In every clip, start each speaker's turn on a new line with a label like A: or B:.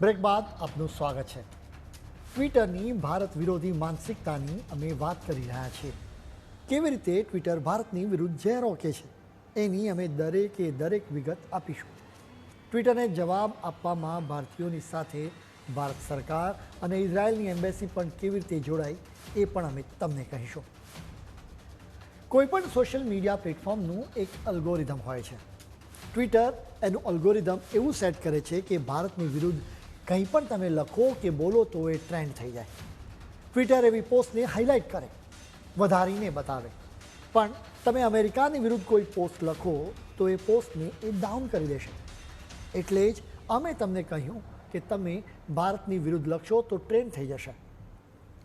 A: Break બાદ આપનું સ્વાગત છે. ટ્વિટરની ભારત વિરોધી માનસિકતાની અમે વાત કરી રહ્યા છીએ. કેવી રીતે ટ્વિટર ભારતની વિરુદ્ધ ઝેર રોકે છે, એની અમે દરેકે દરેક વિગત આપીશું. ટ્વિટરને જવાબ આપવામાં ભારતીયોની સાથે ભારત સરકાર અને ઇઝરાયલની એમ્બેસી પણ કેવી રીતે જોડાઈ, એ પણ અમે તમને કહીશું. કોઈપણ સોશિયલ મીડિયા પ્લેટફોર્મનું એક અલ્ગોરિધમ હોય છે. ટ્વિટર એનું અલ્ગોરિધમ એવું સેટ કરે છે કે ભારતની વિરુદ્ધ કંઈ પણ તમે લખો કે બોલો તો એ ટ્રેન્ડ થઈ જાય. ટ્વિટર એવી પોસ્ટને હાઇલાઇટ કરે, વધારીને બતાવે. પણ તમે અમેરિકાની વિરુદ્ધ કોઈ પોસ્ટ લખો તો એ પોસ્ટને એ ડાઉન કરી દેશે. એટલે જ અમે તમને કહ્યું કે તમે ભારતની વિરુદ્ધ લખશો તો ટ્રેન્ડ થઈ જશે.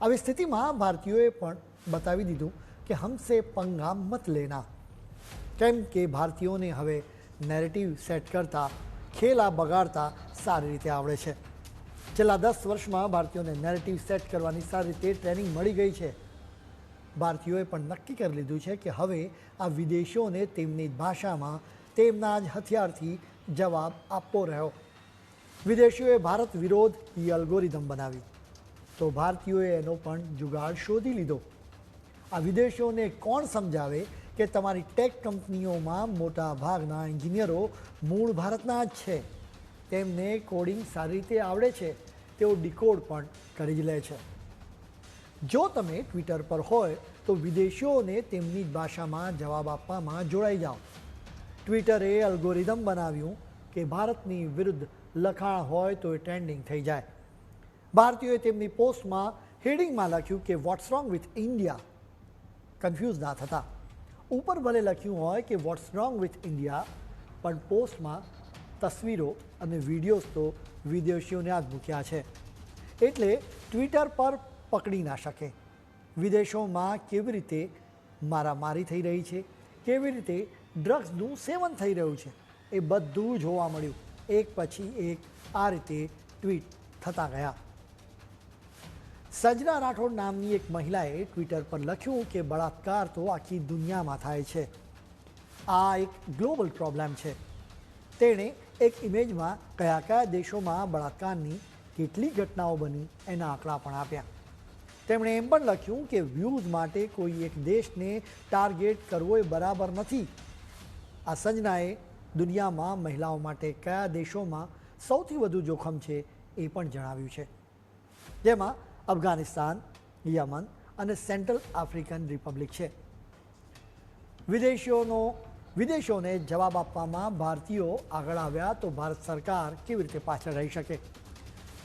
A: આવી સ્થિતિમાં ભારતીયોએ પણ બતાવી દીધું કે હમસે પંગા મત લેના. કેમ કે ભારતીયોને હવે નેરેટિવ સેટ કરતા, ખેલા બગાડતા સારી રીતે આવડે છે. છેલ્લા દસ વર્ષમાં ભારતીયોને નેરેટિવ સેટ કરવાની સારી રીતે ટ્રેનિંગ મળી ગઈ છે. ભારતીયોએ પણ નક્કી કરી લીધું છે કે હવે આ વિદેશીઓને તેમની ભાષામાં તેમના જ હથિયારથી જવાબ આપવો રહ્યો. વિદેશીઓએ ભારત વિરોધ ઈ અલ્ગોરિધમ બનાવી. તો ભારતીયોએ એનો પણ જુગાડ શોધી લીધો. આ વિદેશીઓને કોણ સમજાવે કે તમારી ટેક કંપનીઓમાં મોટા ભાગના એન્જિનિયરો મૂળ ભારતના જ છે? તેમને કોડિંગ સારી રીતે આવડે છે. તેઓ ડિકોડ પણ કરી જ લે છે. જો તમે ટ્વિટર પર હોય તો વિદેશીઓને તેમની ભાષામાં જવાબ આપવામાં જોડાઈ જાઓ. ટ્વિટરે અલ્ગોરિધમ બનાવ્યું કે ભારતની વિરુદ્ધ લખાણ હોય તો એ ટ્રેન્ડિંગ થઈ જાય. ભારતીયોએ તેમની પોસ્ટમાં હેડિંગમાં લખ્યું કે what's wrong with India confuse ના થતા. ઉપર ભલે લખ્યું હોય કે વોટ્સ રોંગ વિથ ઇન્ડિયા પણ પોસ્ટમાં તસવીરો અને વિડીયોઝ તો વિદેશીઓને જ મૂક્યા છે. એટલે ટ્વિટર પર પકડી ના શકે. વિદેશોમાં કેવી રીતે મારામારી થઈ રહી છે? કેવી રીતે ડ્રગ્સનું સેવન થઈ રહ્યું છે? એ બધું જોવા મળ્યું. એક પછી એક આ રીતે ટ્વીટ થતા ગયા. સજના રાઠોડ નામની એક મહિલાએ ટ્વિટર પર લખ્યું કે બળાત્કાર તો આખી દુનિયામાં થાય છે. આ એક ગ્લોબલ પ્રોબ્લેમ છે. તેણે એક ઇમેજમાં કયા કયા દેશોમાં બળાત્કારની કેટલી ઘટનાઓ બની એના આંકડા પણ આપ્યા. તેમણે એમ પણ લખ્યું કે વ્યૂઝ માટે કોઈ એક દેશને ટાર્ગેટ કરવો એ બરાબર નથી. આ સંજનાએ દુનિયામાં મહિલાઓ માટે કયા દેશોમાં સૌથી વધુ જોખમ છે એ પણ જણાવ્યું છે. જેમાં અફઘાનિસ્તાન, યમન અને સેન્ટ્રલ આફ્રિકન રિપબ્લિક છે. વિદેશીઓનો વિદેશોને જવાબ આપવામાં ભારતીયો આગળ આવ્યા તો ભારત સરકાર કેવી રીતે પાછળ રહી શકે?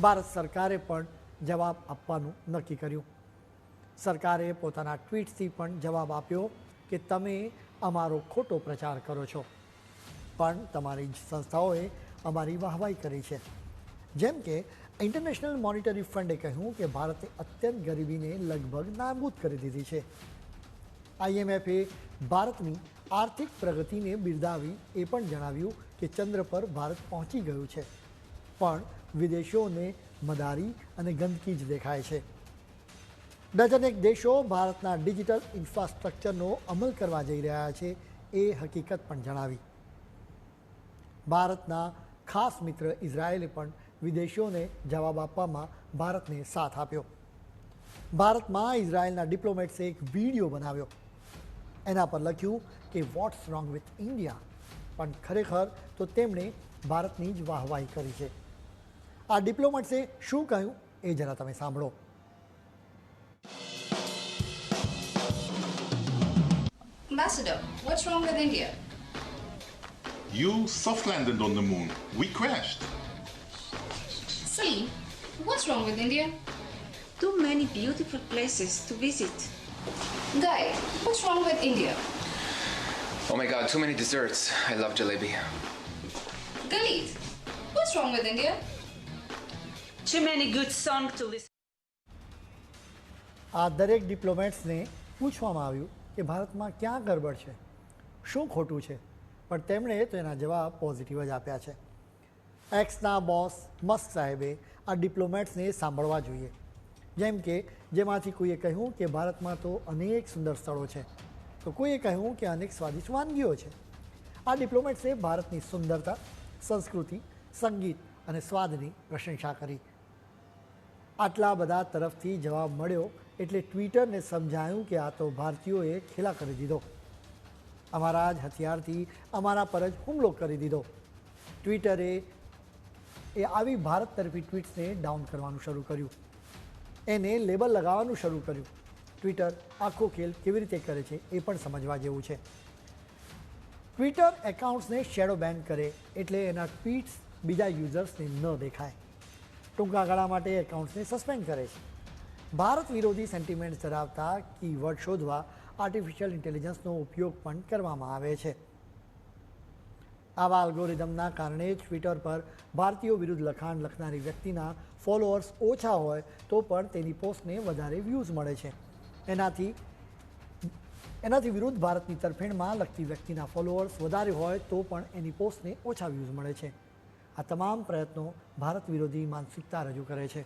A: ભારત સરકારે પણ જવાબ આપવાનું નક્કી કર્યું. સરકારે પોતાના ટ્વીટથી પણ જવાબ આપ્યો કે તમે અમારો ખોટો પ્રચાર કરો છો. પણ તમારી સંસ્થાઓએ અમારી વાહવાઈ કરી છે. જેમ કે ઇન્ટરનેશનલ મોનિટરી ફંડે કહ્યું કે ભારતે અત્યંત ગરીબીને લગભગ નાબૂદ કરી દીધી છે. આઈએમએફે ભારતની આર્થિક પ્રગતિને બિરદાવી એ પણ જણાવ્યું કે ચંદ્ર પર ભારત પહોંચી ગયું છે. પણ વિદેશોને મદારી અને ગંદકી જ દેખાય છે. ડઝનેક દેશો ભારતના ડિજિટલ ઇન્ફ્રાસ્ટ્રક્ચરનો અમલ કરવા જઈ રહ્યા છે એ હકીકત પણ જણાવી. ભારતના ખાસ મિત્ર ઇઝરાયેલે પણ વિદેશીઓને જવાબ આપવામાં ભારતને સાથ આપ્યો. ભારતમાં ઇઝરાયેલના ડિપ્લોમેટ્સે એક વીડિયો બનાવ્યો. એના પર લખ્યું કે વોટ્સ રોંગ વિથ ઇન્ડિયા પણ ખરેખર તો તેમણે ભારતની જ વાહવાહી કરી છે આ ડિપ્લોમેટ્સે શું કહ્યું એ જરા તમે સાંભળો
B: Ambassador, what's wrong with India?
C: You soft landed on the moon. We crashed.
B: Celine, what's wrong with India?
D: Too many beautiful places to visit.
B: Guy, what's wrong with India?
E: Oh my god, too many desserts. I love jalebi.
B: Galit, what's wrong with India?
D: Too many good songs to listen.
A: આ દરેક ડિપ્લોમેટ્સને પૂછવામાં આવ્યું કે ભારતમાં ક્યાં ગરબડ છે શું ખોટું છે પણ તેમણે તો એના જવાબ પોઝિટિવ જ આપ્યા છે એક્સના બોસ મસ્ક સાહેબે આ ડિપ્લોમેટ્સને સાંભળવા જોઈએ જેમ કે જેમાંથી કોઈએ કહ્યું કે ભારતમાં તો અનેક સુંદર સ્થળો છે તો કોઈએ કહ્યું કે અનેક સ્વાદિષ્ટ વાનગીઓ છે. આ ડિપ્લોમેટ્સે ભારતની સુંદરતા, સંસ્કૃતિ, સંગીત અને સ્વાદની પ્રશંસા કરી. આટલા બધા તરફથી જવાબ મળ્યો એટલે ટ્વિટરને સમજાયું કે આ તો ભારતીયોએ ખેલા કરી દીધો. અમારા જ હથિયારથી અમારા પર જ હુમલો કરી દીધો. ટ્વિટરે એ આવી ભારત તરફી ટ્વીટ્સને ડાઉન કરવાનું શરૂ કર્યું. એને લેબલ લગાવવાનું શરૂ કર્યું. ટ્વિટર આખો ખેલ કેવી રીતે કરે છે એ પણ સમજવા જેવું છે. ટ્વિટર એકાઉન્ટ્સને શેડો બેન કરે એટલે એના ટ્વીટ્સ બીજા યુઝર્સને ન દેખાય. ટૂંકા ગાળા માટે એકાઉન્ટ્સને સસ્પેન્ડ કરે છે. ભારત વિરોધી સેન્ટિમેન્ટ ધરાવતા કીવર્ડ શોધવા આર્ટિફિશિયલ ઇન્ટેલિજન્સનો ઉપયોગ પણ કરવામાં આવે છે. આવા અલ્ગોરિધમના કારણે ટ્વિટર પર ભારતીયો વિરુદ્ધ લખાણ લખનારી વ્યક્તિના ફોલોઅર્સ ઓછા હોય તો પણ તેની પોસ્ટને વધારે વ્યૂઝ મળે છે. એનાથી એનાથી વિરુદ્ધ ભારતની તરફેણમાં લગતી વ્યક્તિના ફોલોઅર્સ વધારે હોય તો પણ એની પોસ્ટને ઓછા વ્યૂઝ મળે છે. આ તમામ પ્રયત્નો ભારત વિરોધી માનસિકતા રજૂ કરે છે.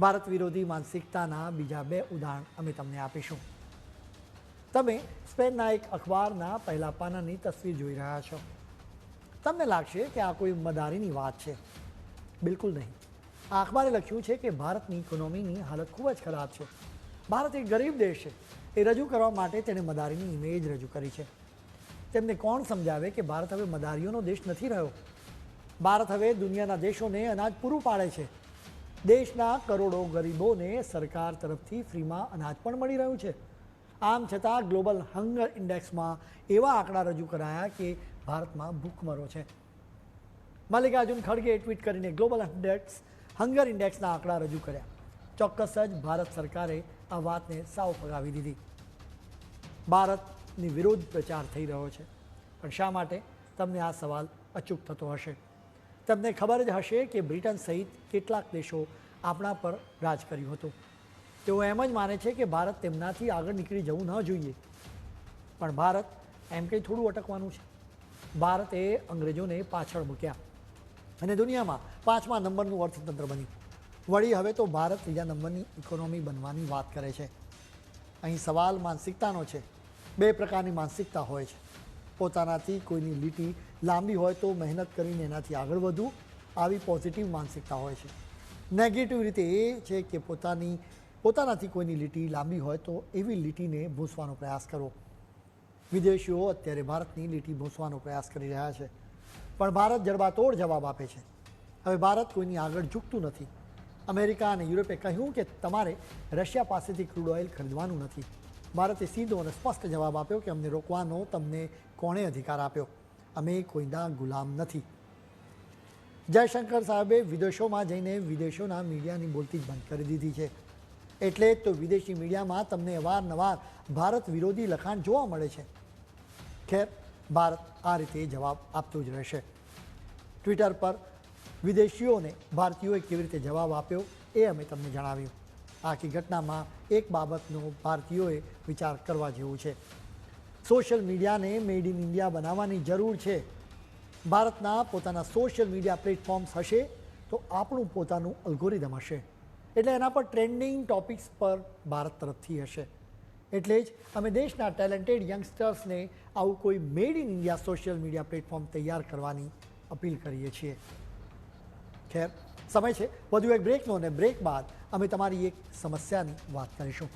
A: ભારત વિરોધી માનસિકતાના બીજા બે ઉદાહરણ અમે તમને આપીશું. તમે સ્પેનના એક અખબારના પહેલા પાનાની તસવીર જોઈ રહ્યા છો. તમને લાગશે કે આ કોઈ મદારીની વાત છે. બિલકુલ નહીં. આ અખબારે લખ્યું છે કે ભારતની ઇકોનોમીની હાલત ખૂબ જ ખરાબ છે. ભારત એક ગરીબ દેશ છે. એ રજૂ કરવા માટે તેણે મદારીની ઇમેજ રજૂ કરી છે. તેમને કોણ સમજાવે કે ભારત હવે મદારીઓનો દેશ નથી રહ્યો? ભારત હવે દુનિયાના દેશોને અનાજ પૂરું પાડે છે. દેશના કરોડો ગરીબોને સરકાર તરફથી ફ્રીમાં અનાજ પણ મળી રહ્યું છે. આમ છતાં ગ્લોબલ હંગર ઇન્ડેક્સમાં એવા આંકડા રજૂ કરાયા કે ભારતમાં ભૂખમરો છે. મલ્લિકાર્જુન ખડગે ટ્વીટ કરીને ગ્લોબલ ઇન્ડેક્સ, હંગર ઇન્ડેક્સના આંકડા રજૂ કર્યા. ચોક્કસ જ ભારત સરકારે આ વાતને સાવ ફગાવી દીધી. ભારતની વિરોધ પ્રચાર થઈ રહ્યો છે. પણ શા માટે? તમને આ સવાલ અચૂક થતો હશે. તમને ખબર જ હશે કે બ્રિટન સહિત કેટલાક દેશો આપણા પર રાજ કર્યું હતું. તેઓ એમ જ માને છે કે ભારત તેમનાથી આગળ નીકળી જવું ન જોઈએ. પણ ભારત એમ કંઈ થોડું અટકવાનું છે. ભારતે અંગ્રેજોને પાછળ મૂક્યા. અને દુનિયામાં પાંચમા નંબરનું અર્થતંત્ર બન્યું. વળી હવે તો ભારત ત્રીજા નંબરની ઇકોનોમી બનવાની વાત કરે છે. અહીં સવાલ માનસિકતાનો છે. બે પ્રકારની માનસિકતા હોય છે. પોતાનાથી કોઈની લીટી લાંબી હોય તો મહેનત કરીને એનાથી આગળ વધવું, આવી પોઝિટિવ માનસિકતા હોય છે. નેગેટિવ રીતે એ છે કે પોતાની, પોતાનાથી કોઈની લીટી લાંબી હોય તો એવી લીટીને ભૂંસવાનો પ્રયાસ કરવો વિદેશીઓ અત્યારે ભારતની લીટી ભૂંસવાનો પ્રયાસ કરી રહ્યા છે. પણ ભારત જડબાતોડ જવાબ આપે છે. હવે ભારત કોઈની આગળ ઝૂકતું નથી. અમેરિકા અને યુરોપે કહ્યું કે તમારે રશિયા પાસેથી ક્રૂડ ઓઇલ ખરીદવાનું નથી. ભારતે સીધો અને સ્પષ્ટ જવાબ આપ્યો કે અમને રોકવાનો તમને કોણે અધિકાર આપ્યો? અમે કોઈના ગુલામ નથી. જયશંકર સાહેબે વિદેશોમાં જઈને વિદેશોના મીડિયાની બોલતી જ બંધ કરી દીધી છે. એટલે તો વિદેશી મીડિયામાં તમને અવારનવાર ભારત વિરોધી લખાણ જોવા મળે છે. ખેર, ભારત આ રીતે જવાબ આપતું જ રહેશે. ટ્વિટર પર વિદેશીઓને ભારતીયોએ કેવી રીતે જવાબ આપ્યો એ અમે તમને જણાવ્યું. આખી ઘટનામાં એક બાબતનો ભારતીયોએ વિચાર કરવા જેવું છે. સોશિયલ મીડિયાને મેડ ઇન ઇન્ડિયા બનાવવાની જરૂર છે. ભારતના પોતાના સોશિયલ મીડિયા પ્લેટફોર્મ્સ હશે તો આપણું પોતાનું અલ્ગોરિધમ હશે. એટલે એના પર ટ્રેન્ડિંગ ટોપિક્સ પર ભારત તરફથી હશે. એટલે જ અમે દેશના ટેલેન્ટેડ યંગસ્ટર્સને આવું કોઈ made in India social media platform તૈયાર કરવાની અપીલ કરીએ છીએ. ખેર. સમય છે. વધુ એક બ્રેકનો અને બ્રેક બાદ અમે તમારી એક સમસ્યાની વાત કરીશું.